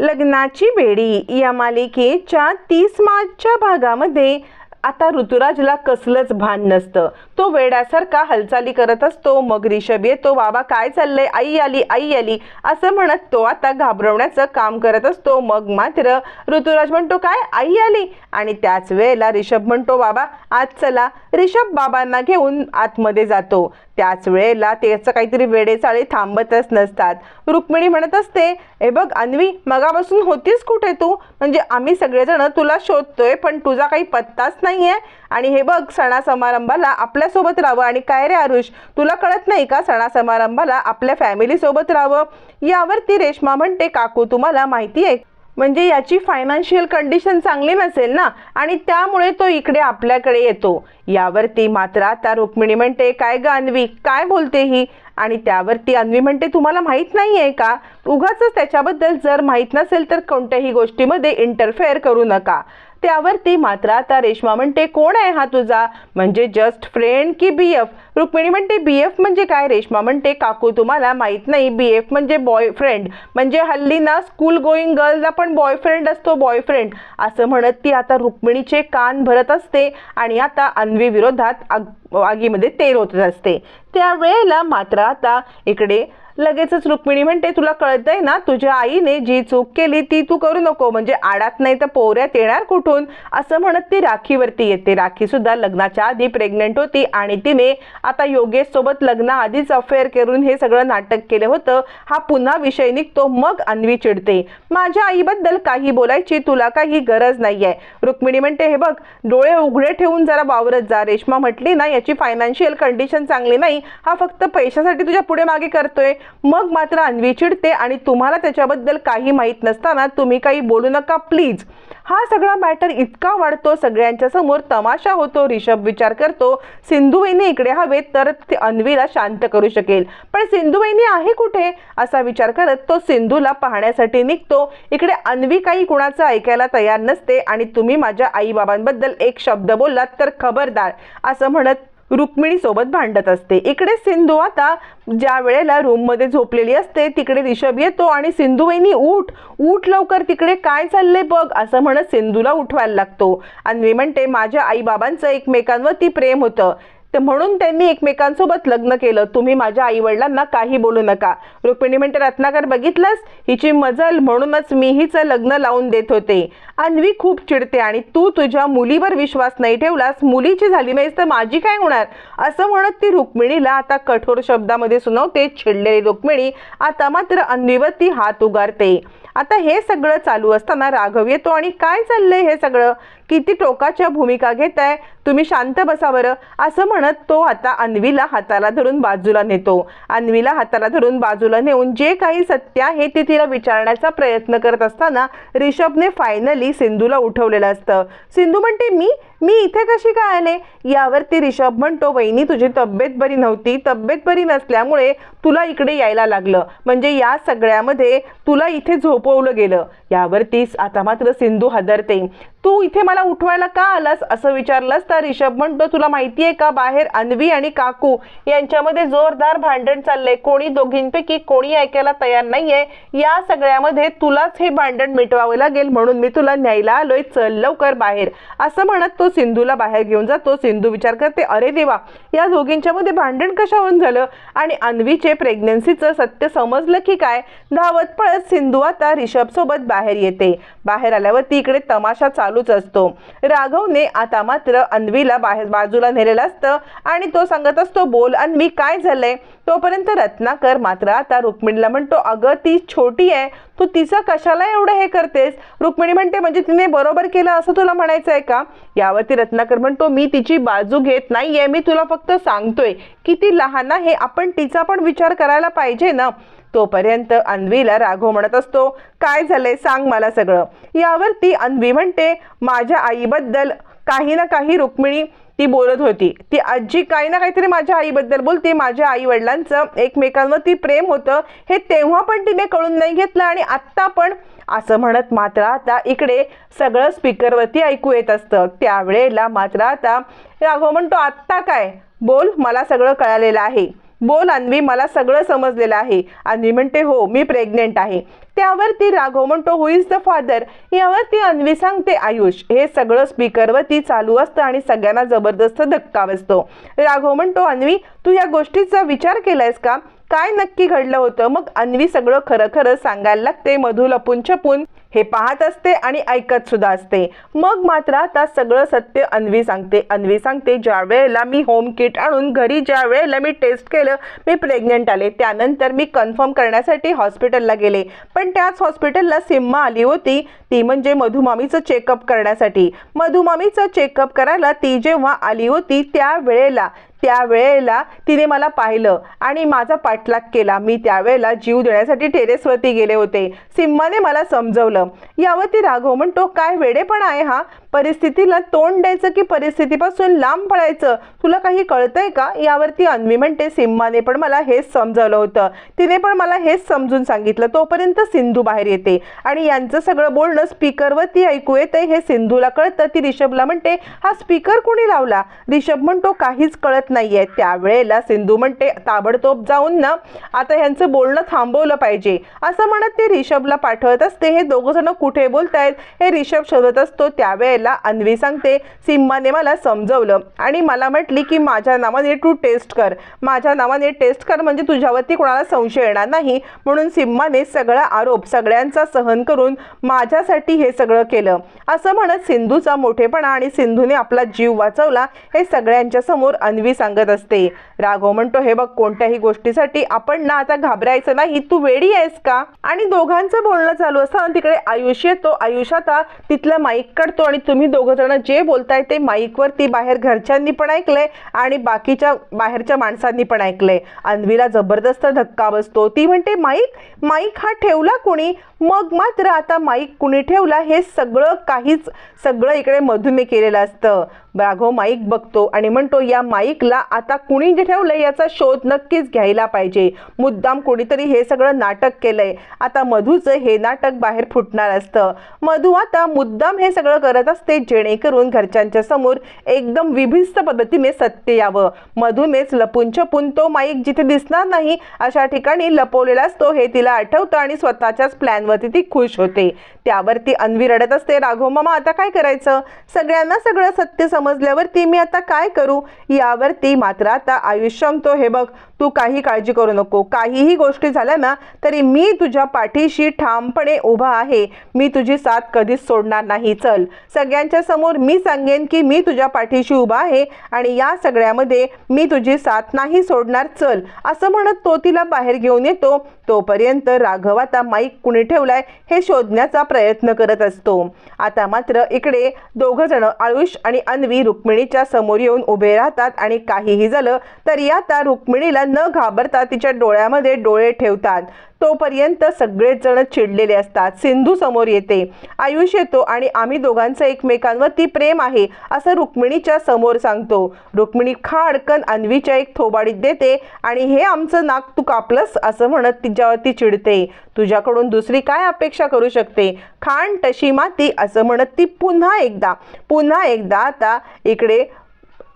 लग्नाची बेडी या मालिकेच्या तीस मार्चच्या भागामध्ये आता ऋतुराजला कसलंच भान नसतं. तो वेड्यासारखा हालचाली करत असतो मग रिषभ येतो बाबा काय चाललंय? आई आली आई आली. असं म्हणत तो आता घाबरवण्याचं काम करत असतो. मग मात्र ऋतुराज म्हणतो काय? आई आली? आणि त्याच वेळेला रिषभ म्हणतो बाबा आज चला रिषभ बाबांना घेऊन आतमध्ये जातो. त्याच वेळेला त्याचं काहीतरी वेडेचाळे थांबतच नसतात. रुक्मिणी म्हणत असते हे बघ अन्वी मगापासून होतीस कुठे तू? म्हणजे आम्ही सगळेजण तुला शोधतोय पण तुझा काही पत्ताच नाही आहे आणि हे बघ सणा समारंभाला आपल्यासोबत राहावं. आणि काय रे आरुष तुला कळत नाही का सणा समारंभाला आपल्या फॅमिलीसोबत राहावं? यावरती रेश्मा म्हणते काकू तुम्हाला माहिती आहे म्हणजे याची फायनान्शियल कंडिशन चांगली नसेल ना? आणि त्यामुळे तो इकडे आपल्याकडे येतो. यावरती मात्र आता रुक्मिणी म्हणते काय ग अन्वी? काय बोलते ही? आणि त्यावरती अन्वी म्हणते तुम्हाला माहीत नाही आहे का? उगाच त्याच्याबद्दल जर माहीत नसेल तर कोणत्याही गोष्टीमध्ये इंटरफेअर करू नका. त्यावरती मात्र आता रेश्मा म्हणते कोण आहे हा तुझा? म्हणजे जस्ट फ्रेंड की बी एफ रुक्मिणी म्हणते बी एफ म्हणजे काय? रेश्मा म्हणते काकू तुम्हाला माहीत नाही बी एफ म्हणजे बॉयफ्रेंड म्हणजे हल्ली ना स्कूल गोईंग गर्लला पण बॉयफ्रेंड असतो बॉयफ्रेंड असं म्हणत ती आता रुक्मिणीचे कान भरत असते आणि आता अन्वी विरोधात आग आगीमध्ये तेल होत असते. त्यावेळेला मात्र आता इकडे लगेचच रुक्मिणी म्हणते तुला कळतंय ना तुझ्या आईने जी चूक केली ती तू करू नको. म्हणजे आडात नाही तर पोऱ्यात येणार कुठून? असं म्हणत ती राखीवरती येते. राखी सुद्धा लग्नाच्या आधी प्रेग्नेंट होती आणि तिने आता योगेश सोबत लग्नाआधीच अफेअर करून हे सगळं नाटक केलं होतं. हा पुन्हा विषय निघतो मग अन्वी चिडते. माझ्या आईबद्दल काही बोलायची तुला काही गरज नाही आहे रुक्मिणी म्हणते हे बघ डोळे उघडे ठेवून जरा वावरत जा. रेश्मा म्हटली ना याची फायनान्शियल कंडिशन चांगली नाही. हा फक्त पैशासाठी तुझ्या पुढे मागे करतोय. मग मात्र अन्वी चिडते आणि तुम्हाला त्याच्याबद्दल काही माहीत नसताना तुम्ही काही बोलू नका प्लीज हा सगळा मॅटर इतका वाढतो सगळ्यांच्या समोर तमाशा होतो रिषभ विचार करतो सिंधुवहिनी इकडे हवे तर ते अन्वीला शांत करू शकेल. पण सिंधुवहिनी आहे कुठे? असा विचार करत तो सिंधूला पाहण्यासाठी निघतो. इकडे अन्वी काही कुणाचं ऐकायला तयार नसते आणि तुम्ही माझ्या आईबाबांबद्दल एक शब्द बोललात तर खबरदार असं म्हणत रुक्मिणीसोबत भांडत असते. इकडे सिंधू आता ज्या वेळेला रूममध्ये झोपलेली असते तिकडे रिषभ येतो आणि सिंधू वहिनी उठ उठ लवकर तिकडे काय चाललंय बघ असं म्हणत सिंधूला उठवायला लागतो. अन्वी म्हणते माझ्या आईबाबांचं एकमेकांवरती प्रेम होतं. तर म्हणून त्यांनी एकमेकांसोबत लग्न केलं. तुम्ही माझ्या आई वडिलांना काही बोलू नका. रुक्मिणी म्हणते रत्नाकर बघितलंस? हिची मजल म्हणूनच मी हिचं लग्न लावून देत होते. अन्वी खूप चिडते आणि तू तुझ्या मुलीवर विश्वास नाही ठेवलास. मुलीची झाली नाहीस तर माझी काय होणार? असं म्हणत ती रुक्मिणीला आता कठोर शब्दामध्ये सुनावते. चिडलेली रुक्मिणी आता मात्र अन्वीवर ती हात उगारते. आता हे सगळं चालू असताना राघव येतो आणि काय चाललंय हे सगळं? किती टोकाच्या भूमिका घेताय तुम्ही शांत बसा बरं. असं म्हणत तो आता अन्वीला हाताला धरून बाजूला नेतो. अन्वीला हाताला धरून बाजूला नेऊन जे काही सत्य आहे ते तिला विचारण्याचा प्रयत्न करत असताना रिषभने फायनली सिंधूला उठवलेलं असतं. सिंधू म्हणते मी? मी इथे कशी काय आले? यावरती रिषभ म्हणतो वहिनी तुझी तब्येत बरी नव्हती. तब्येत बरी नसल्यामुळे तुला इकडे यायला लागलं. म्हणजे या सगळ्यामध्ये तुला इथे झोपवलं गेलं. यावरतीच आता मात्र सिंधू हादरते. तू इथे मला उठवायला का आलास? असं विचारलंस तर रिषभ म्हणतो तुला माहिती आहे का बाहेर अन्वी आणि काकू यांच्यामध्ये जोरदार भांडण चाललंय. कोणी दोघींपैकी कोणी ऐकायला तयार नाहीये. या सगळ्यामध्ये तुलाच हे भांडण मिटवावं लागेल. म्हणून मी तुला न्यायला आलोय. चल लवकर बाहेर. असं म्हणत तो सिंधूला बाहेर घेऊन जातो. सिंधू विचार करते अरे देवा या दोघींच्या मध्ये भांडण कशावरून झालं? आणि अन्वीचे प्रेग्नन्सीचं सत्य समजलं की काय? धावत पळत सिंधू आता रिषभ सोबत बाहेर येते. बाहेर आल्यावरती इकडे तमाशा चालूच असतो. राघवने आता मात्र अन्वीला बाहेर बाजूला नेलेलं असतं आणि तो सांगत असतो बोल अन्वी काय झालंय? तोपर्यंत रत्नाकर मात्र आता रुक्मिणीला म्हणतो अगं ती छोटी आहे तू तिचं कशाला एवढं हे करतेस? रुक्मिणी म्हणते म्हणजे तिने बरोबर केलं असं तुला म्हणायचं आहे का? यावरती रत्नाकर म्हणतो मी तिची बाजू घेत नाहीये मी तुला फक्त सांगतोय की ती लहान आहे आपण तिचा पण विचार करायला पाहिजे ना. तोपर्यंत अन्वीला राघव म्हणत असतो काय झालंय? सांग मला सगळं. यावरती अन्वी म्हणते माझ्या आईबद्दल काही ना काही रुक्मिणी ती बोलत होती. ती आजी काही ना काहीतरी माझ्या आईबद्दल बोलते. माझ्या आई वडिलांचं एकमेकांवरती प्रेम होतं. हे तेव्हा पण तिने कळून नाही घेतलं आणि आत्ता पण असं म्हणत मात्र आता इकडे सगळं स्पीकरवरती ऐकू येत असतं. त्यावेळेला मात्र आता राघव म्हणतो आत्ता काय? बोल मला सगळं कळालेलं आहे. बोल अन्वी मला सगळं समजलेलं आहे. अन्वी म्हणते हो मी प्रेग्नेंट आहे. त्यावरती राघव म्हणतो हु इज द फादर यावर ती अन्वी सांगते आयुष. हे सगळं स्पीकरवर ती चालू असतं आणि सगळ्यांना जबरदस्त धक्का बसतो. राघव म्हणतो अन्वी तू या गोष्टीचा विचार केलायस का? काय नक्की घडलं होतं? मग अन्वी सगळं खरं खरं सांगायला लागते मधू लपून छपून. हे पाहत असते आणि ऐकत सुद्धा असते. मग मात्र आता सगळं सत्य अन्वी सांगते. अन्वी सांगते ज्या वेळेला मी होम किट आणून घरी ज्या वेळेला मी टेस्ट केलं मी प्रेग्नंट आले. त्यानंतर मी कन्फर्म करण्यासाठी हॉस्पिटलला गेले. पण त्याच हॉस्पिटलला सिम्मा आली होती. ती म्हणजे मधुमामीचं चेकअप करण्यासाठी. मधुमामीचं चेकअप करायला ती जेव्हा आली होती त्या वेळेला त्यावेळेला तिने मला पाहिलं आणि माझा पाठलाग केला. मी त्यावेळेला जीव देण्यासाठी टेरेसवरती गेले होते. सिम्माने मला समजवलं. यावरती राघव म्हणतो काय वेडेपण आहे हा? परिस्थितीला तोंड द्यायचं की परिस्थितीपासून लांब पळायचं? तुला काही कळतंय का? यावरती अन्वी म्हणते सिम्माने पण मला हेच समजावलं होतं. तिने पण मला हेच समजून सांगितलं. तोपर्यंत सिंधू बाहेर येते. आणि यांचं सगळं बोलणं स्पीकरवरती ऐकू येते हे सिंधूला कळतं. ती रिषभला म्हणते हा स्पीकर कुणी लावला? रिषभ म्हणतो काहीच कळत नाहीये. त्यावेळेला सिंधू म्हणते ताबडतोब जाऊन ना आता ह्यांचं बोलणं थांबवलं पाहिजे. असं म्हणत ते रिषभला पाठवत असते. हे दोघं जण कुठे बोलतायत? हे रिषभ शोधत असतो. त्यावेळेला अन्वी सांगते सिम्माने मला समजवलं आणि मला म्हटली की माझ्या नावाने तू टेस्ट कर. माझ्या नावाने टेस्ट कर म्हणजे तुझ्यावरती कोणाला संशय येणार नाही. म्हणून सिम्माने सगळा आरोप सगळ्यांचा सहन करून माझ्यासाठी हे सगळं केलं. असं म्हणत सिंधूचा मोठेपणा आणि सिंधूने आपला जीव वाचवला हे सगळ्यांच्या समोर अन्वी सांगत असते. राघव म्हणतो हे बघ कोणत्याही गोष्टीसाठी आपण ना आता घाबरायचं नाही. तू वेडी आहेस का? आणि दोघांचं बोलणं चालू असताना तिकडे आयुष येतो. आयुष आता तिथलं माईक काढतो आणि तुम्ही दोघं जण जे बोलताय ते माईकवरती बाहेर घरच्यांनी पण ऐकलंय आणि बाकीच्या बाहेरच्या माणसांनी पण ऐकलंय. अन्वीला जबरदस्त धक्का बसतो. ती म्हणते माईक माईक हा ठेवला कोणी? मग मात्र आता माईक कुणी ठेवला हे सगळं काहीच सगळं इकडे मधुमे केलेलं असतं. राघव माईक बघतो आणि म्हणतो या माईकला आता कुणी ठेवलंय याचा शोध नक्कीच घ्यायला पाहिजे. मुद्दाम कोणीतरी हे सगळं नाटक केलंय. आता मधूचं हे नाटक बाहेर फुटणार असतं. मधू आता मुद्दाम हे सगळं करत असते जेणेकरून घरच्यांच्या समोर एकदम विभिस्त पद्धतीने सत्य यावं. मधूनेच लपून छपून तो माईक जिथे दिसणार नाही अशा ठिकाणी लपवलेला असतो. हे तिला आठवतं आणि स्वतःच्याच प्लॅनवरती ती खुश होते. त्यावरती अन्वी रडत असते राघव मामा आता काय करायचं? सगळ्यांना सगळं सत्य समजल्यावरती मी आता काय करू? यावरती मात्र आता आयुष्य हे बघ तू काही काळजी करू नको. काहीही गोष्टी झाल्या ना तरी मी तुझ्या पाठीशी ठामपणे उभा आहे. मी तुझी साथ कधीच सोडणार नाही. चल. सगळ्यांच्या समोर मी सांगेन की मी तुझ्या पाठीशी उभा आहे आणि या सगळ्यामध्ये मी तुझी साथ नाही सोडणार. चल. असं म्हणत तो तिला बाहेर घेऊन येतो. तोपर्यंत राघव आता माईक कुणी ठेवलाय हे शोधण्याचा प्रयत्न करत असतो. आता मात्र इकडे दोघं जण आयुष आणि अन्वी रुक्मिणीच्या समोर येऊन उभे राहतात आणि काहीही झालं तरी आता रुक्मिणीला न घाबरता तिच्या डोळ्यामध्ये डोळे ठेवतात. तोपर्यंत सगळेच जण चिडलेले असतात. सिंधू समोर येते. आयुष येतो आणि आम्ही दोघांचं एकमेकांवरती प्रेम आहे असं रुक्मिणीच्या समोर सांगतो. रुक्मिणी खाडकन अन्वीच्या एक थोबाडीत देते आणि हे आमचं नाक तू कापलंस असं म्हणत तिच्यावरती चिडते. तुझ्याकडून दुसरी काय अपेक्षा करू शकते? खाण तशी माती असं म्हणत ती पुन्हा एकदा पुन्हा एकदा आता इकडे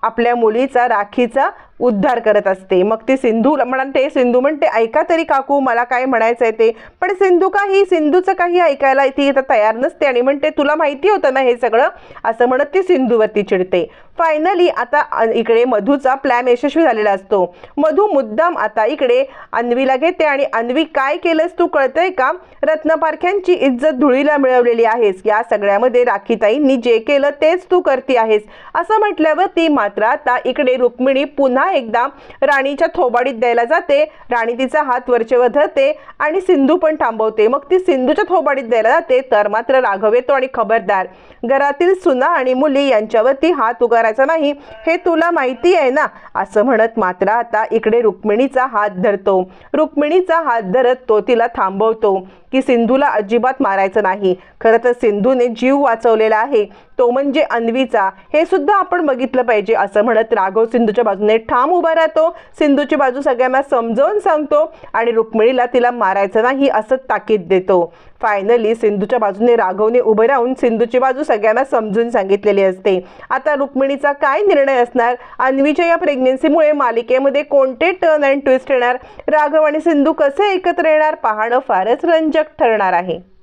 आपल्या मुलीचा राखीचा उद्धार करत असते. मग ती सिंधू म्हणते सिंधू म्हणते ऐका तरी काकू मला काय म्हणायचं आहे ते. पण सिंधू काही सिंधूचं काही ऐकायला ती आता तयार नसते आणि म्हणते तुला माहिती होतं ना हे सगळं? असं म्हणत ती सिंधूवरती चिडते. फायनली आता इकडे मधूचा प्लॅन यशस्वी झालेला असतो. मधू मुद्दाम आता इकडे अन्वीला घेते आणि अन्वी काय केलंस तू? कळतंय का? रत्नपारख्यांची इज्जत धुळीला मिळवलेली आहेस. या सगळ्यामध्ये राखीताईंनी जे केलं तेच तू करती आहेस. असं म्हटल्यावर ती मात्र आता इकडे रुक्मिणी पुन्हा पुन्हा एकदा राणीच्या थोबाडीत द्यायला जाते. राणी तिचा हात वरचेवर धरते आणि सिंधू पण थांबवते. मग ती सिंधूच्या थोबाडीत द्यायला जाते. तर मात्र राघव येतो आणि खबरदार. घरातील सुना आणि मुली यांच्यावरती हात उगारायचा नाही. हे तुला माहिती आहे ना? असं म्हणत मात्र आता इकडे रुक्मिणीचा हात धरतो. रुक्मिणीचा हात धरत तो तिला थांबवतो. की सिंधूला अजिबात मारायचं नाही. खरं तर सिंधूने जीव वाचवलेला आहे. तो म्हणजे अन्वीचा. हे सुद्धा आपण बघितलं पाहिजे असं म्हणत राघव सिंधूच्या बाजूने ठाम उभा राहतो. सिंधूची बाजू सगळ्यांना समजावून सांगतो आणि रुक्मिणीला तिला मारायचं नाही असं ताकीद देतो. फायनली सिंधूच्या बाजूने राघवने उभे राहून सिंधूची बाजू सगळ्यांना समजून सांगितलेली असते. आता रुक्मिणीचा काय निर्णय असणार? अन्वीच्या या प्रेग्नेन्सीमुळे मालिकेमध्ये कोणते टर्न अँड ट्विस्ट येणार? राघव आणि सिंधू कसे एकत्र येणार? पाहणं फारच रंजक ठरणार आहे.